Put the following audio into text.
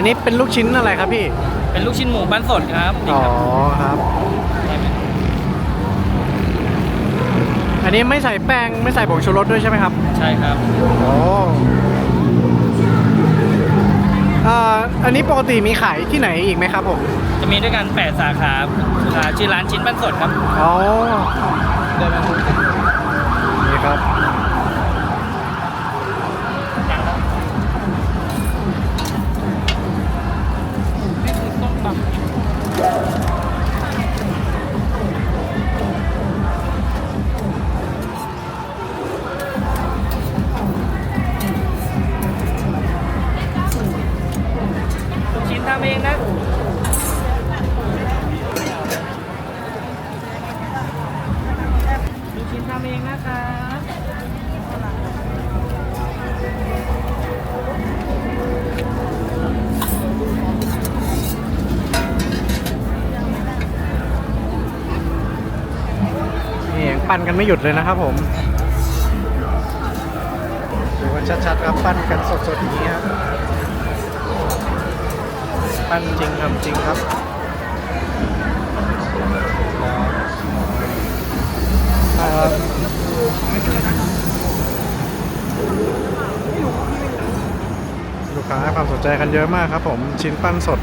อันนี้เป็นลูกชิ้นอะไรครับพี่ เป็นลูกชิ้นหมูปั้นสดครับนี่อ๋อครับครับใช่ไหมอันนี้ไม่ใส่แป้งไม่ใส่ผงชูรสด้วยใช่ไหมครับใช่ครับโอ้เอ่ออันนี้ปกติมีขายที่ไหนอีกไหมครับผมจะมีด้วยกัน 8 สาขาอ่าชื่อร้านชิ้นปั้นสดครับ อ๋อเดินมาดูนี่ครับ คือต้มตำลูกชิ้นทำเองนะลูกชิ้นทำเองนะครั ปั้นกันไม่หยุดเลยนะครับผมดูกันชัดๆครับปั้นกันสดๆอย่างนี้ครับปั้นจริงทำจริงครับเอ่อลูกค้าให้ความสนใจกันเยอะมากครับผมชิ้นปั้นสด